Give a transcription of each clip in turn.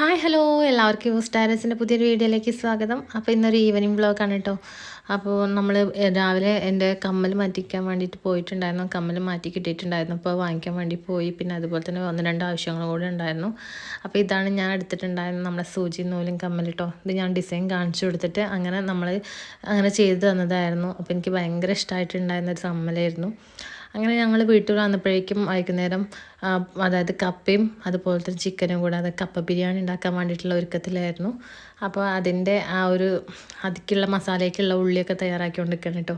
Hi hello എല്ലാവർക്കും സ്റ്റാരസിന്റെ പുതിയൊരു വീഡിയോയിലേക്ക് സ്വാഗതം. അപ്പോൾ ഇന്നൊരു ഈവനിങ് ബ്ലോഗാണ് കേട്ടോ അപ്പോൾ നമ്മൾ രാവിലെ എന്റെ കമ്മൽ മാറ്റിക്കാൻ വേണ്ടിയിട്ട് പോയിട്ടുണ്ടായിരുന്നു. കമ്മൽ മാറ്റി കിട്ടിയിട്ടുണ്ടായിരുന്നു. അപ്പോൾ വാങ്ങിക്കാൻ വേണ്ടി പോയി. പിന്നെ അതുപോലെ തന്നെ ഒന്ന് രണ്ട് ആവശ്യങ്ങൾ കൂടെ ഉണ്ടായിരുന്നു. അപ്പോൾ ഇതാണ് ഞാൻ എടുത്തിട്ടുണ്ടായിരുന്നത് നമ്മുടെ സൂചി നൂലും കമ്മൽ കേട്ടോ ഇത് ഞാൻ ഡിസൈൻ കാണിച്ചു കൊടുത്തിട്ട് അങ്ങനെ നമ്മൾ അങ്ങനെ ചെയ്തു തന്നതായിരുന്നു. അപ്പോൾ എനിക്ക് ഭയങ്കര ഇഷ്ടമായിട്ടുണ്ടായിരുന്ന ഒരു കമ്മലായിരുന്നു. അങ്ങനെ ഞങ്ങൾ വീട്ടിൽ വന്നപ്പോഴേക്കും വൈകുന്നേരം അതായത് കപ്പയും അതുപോലെ തന്നെ ചിക്കനും കൂടെ കപ്പ ബിരിയാണി ഉണ്ടാക്കാൻ വേണ്ടിയിട്ടുള്ള ഒരുക്കത്തിലായിരുന്നു. അപ്പോൾ അതിന്റെ ആ ഒരു അതിക്കുള്ള മസാലയ്ക്കുള്ള ഉള്ളിയൊക്കെ തയ്യാറാക്കിക്കൊണ്ടിരിക്കണം കേട്ടോ.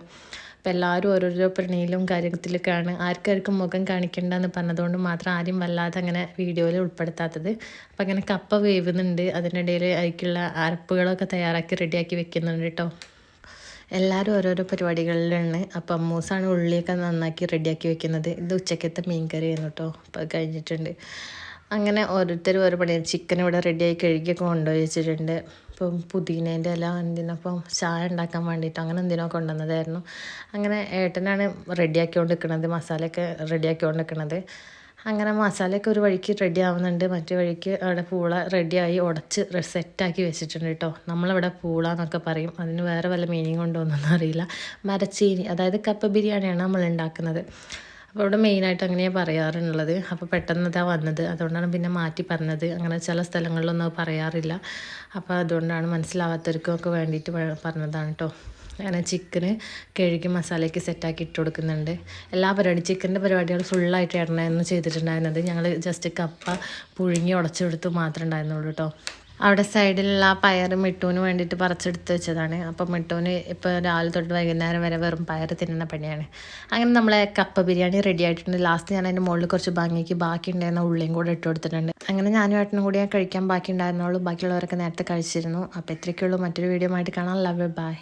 അപ്പോൾ എല്ലാവരും ഓരോരോ പ്രണയിലും കാര്യത്തിലൊക്കെയാണ്. ആർക്കാർക്കും മുഖം കാണിക്കേണ്ടെന്ന് പറഞ്ഞതുകൊണ്ട് മാത്രം ആരും വല്ലാതെ അങ്ങനെ വീഡിയോയിൽ ഉൾപ്പെടുത്താത്തത്. അപ്പോൾ അങ്ങനെ കപ്പ വേവുന്നുണ്ട്. അതിനിടയിൽ അതിലേക്കുള്ള അരപ്പുകളൊക്കെ തയ്യാറാക്കി റെഡിയാക്കി വെക്കുന്നുണ്ട് കേട്ടോ. എല്ലാവരും ഓരോരോ പരിപാടികളിലാണ്. അപ്പം അമ്മൂസാണ് ഉള്ളിയൊക്കെ നന്നാക്കി റെഡിയാക്കി വെക്കുന്നത്. ഇത് ഉച്ചക്കത്തെ മീൻ കറി ആയിരുന്നു കേട്ടോ അപ്പോൾ കഴിഞ്ഞിട്ടുണ്ട്. അങ്ങനെ ഓരോരുത്തരും ഓരോ പണി ചിക്കൻ ഇവിടെ റെഡിയായി കഴുകിയൊക്കെ കൊണ്ടുപോയി വെച്ചിട്ടുണ്ട്. ഇപ്പം പുതിനേന്റെ ഇല എന്തിനപ്പം ചായ ഉണ്ടാക്കാൻ വേണ്ടിയിട്ട് അങ്ങനെ എന്തിനോ കൊണ്ടുവന്നതായിരുന്നു. അങ്ങനെ ഏട്ടനാണ് റെഡിയാക്കി നിൽക്കുന്നത് മസാലയൊക്കെ റെഡിയാക്കി നിൽക്കുന്നത് അങ്ങനെ മസാലയൊക്കെ ഒരു വഴിക്ക് റെഡി ആവുന്നുണ്ട്. മറ്റു വഴിക്ക് അവിടെ പൂള റെഡിയായി ഉടച്ച് സെറ്റാക്കി വെച്ചിട്ടുണ്ട് കേട്ടോ നമ്മളിവിടെ പൂള എന്നൊക്കെ പറയും. അതിന് വേറെ വല്ല മീനിങ് ഉണ്ടോ എന്നൊന്നും അറിയില്ല. മരച്ചീനി അതായത് കപ്പ ബിരിയാണിയാണ് നമ്മൾ ഉണ്ടാക്കുന്നത്. അപ്പോൾ ഇവിടെ മെയിനായിട്ട് അങ്ങനെയാണ് പറയാറുള്ളത്. അപ്പോൾ പെട്ടെന്ന് ഇതാ വന്നത്. അതുകൊണ്ടാണ് പിന്നെ മാറ്റി പറഞ്ഞത്. അങ്ങനെ ചില സ്ഥലങ്ങളിലൊന്നും പറയാറില്ല. അപ്പോൾ അതുകൊണ്ടാണ് മനസ്സിലാവാത്തവർക്കും ഒക്കെ വേണ്ടിയിട്ട് പറഞ്ഞതാണ് കേട്ടോ അങ്ങനെ ചിക്കന് കഴുകി മസാലയ്ക്ക് സെറ്റാക്കി ഇട്ട് കൊടുക്കുന്നുണ്ട് എല്ലാ പരിപാടി ചിക്കന്റെ പരിപാടികൾ ഫുള്ളായിട്ട് ഇടണമെന്ന് ചെയ്തിട്ടുണ്ടായിരുന്നത് ഞങ്ങൾ ജസ്റ്റ് കപ്പ പുഴുങ്ങി ഉടച്ചെടുത്ത് മാത്രമേ ഉണ്ടായിരുന്നുള്ളൂ കേട്ടോ. അവിടെ സൈഡിലുള്ള ആ പയർ മിട്ടൂന് വേണ്ടിയിട്ട് പറിച്ചെടുത്ത് വെച്ചതാണ്. അപ്പം മിട്ടൂന് ഇപ്പോൾ രാവിലെ തൊട്ട് വൈകുന്നേരം വരെ വെറും പയർ തിന്നുന്ന പണിയാണ്. അങ്ങനെ നമ്മളെ കപ്പ ബിരിയാണി റെഡി ആയിട്ടുണ്ട്. ലാസ്റ്റ് ഞാൻ അതിന്റെ മുകളിൽ കുറച്ച് ഭംഗിക്ക് ബാക്കി ഉണ്ടായിരുന്ന ഉള്ളിയും കൂടെ ഇട്ട് കൊടുത്തിട്ടുണ്ട്. അങ്ങനെ ഞാനും ഏട്ടനും കൂടി ഞാൻ കഴിക്കാൻ ബാക്കി ഉണ്ടായിരുന്നുള്ളൂ. ബാക്കിയുള്ളവരൊക്കെ നേരത്തെ കഴിച്ചിരുന്നു. അപ്പോൾ ഇത്രയ്ക്കുള്ളൂ മറ്റൊരു വീഡിയോ ആയിട്ട് കാണാം. Love by